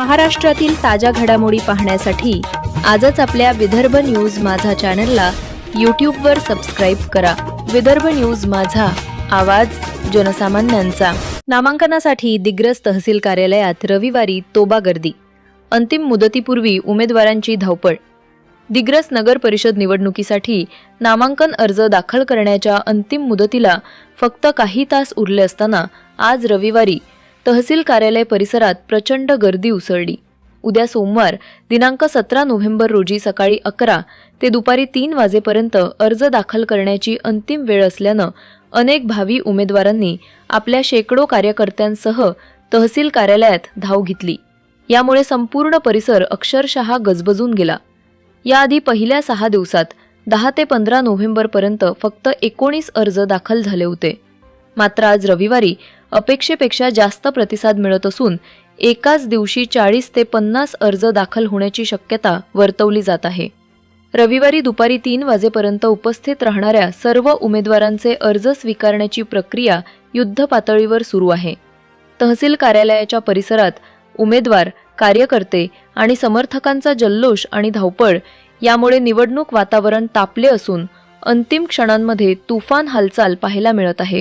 महाराष्ट्रातील ताज्या घडामोडी पाहण्यासाठी आजच आपल्या विदर्भ न्यूज माझा चॅनलला यूट्यूबवर सबस्क्राईब करा. विदर्भ न्यूज माझा आवाज जनसामान्यांचा. नामांकनासाठी दिग्रस तहसील कार्यालयात रविवारी तोबा गर्दी अंतिम मुदतीपूर्वी उमेदवारांची धावपळ. दिग्रस नगर परिषद निवडणुकीसाठी नामांकन अर्ज दाखल करण्याच्या अंतिम मुदतीला फक्त काही तास उरले असताना आज रविवारी तहसील कार्यालय परिसरात प्रचंड गर्दी उसळली. उद्या सोमवार दिनांक सतरा नोव्हेंबर रोजी सकाळी अकरा ते दुपारी तीन वाजेपर्यंत अर्ज दाखल करण्याची अंतिम वेळ असल्यानं अनेक भावी उमेदवारांनी आपल्या शेकडो कार्यकर्त्यांसह तहसील कार्यालयात धाव घेतली. यामुळे संपूर्ण परिसर अक्षरशः गजबजून गेला. याआधी पहिल्या सहा दिवसात दहा ते पंधरा नोव्हेंबरपर्यंत फक्त एकोणीस अर्ज दाखल झाले होते. मात्र आज रविवारी अपेक्षेपेक्षा जास्त प्रतिसाद मिळत असून एकाच दिवशी चाळीस ते पन्नास अर्ज दाखल होण्याची शक्यता वर्तवली जात आहे. रविवारी दुपारी तीन वाजेपर्यंत उपस्थित राहणाऱ्या सर्व उमेदवारांचे अर्ज स्वीकारण्याची प्रक्रिया युद्ध पातळीवर सुरू आहे. तहसील कार्यालयाच्या परिसरात उमेदवार कार्यकर्ते आणि समर्थकांचा जल्लोष आणि धावपळ यामुळे निवडणूक वातावरण तापले असून अंतिम क्षणांमध्ये तुफान हालचाल पाहायला मिळत आहे.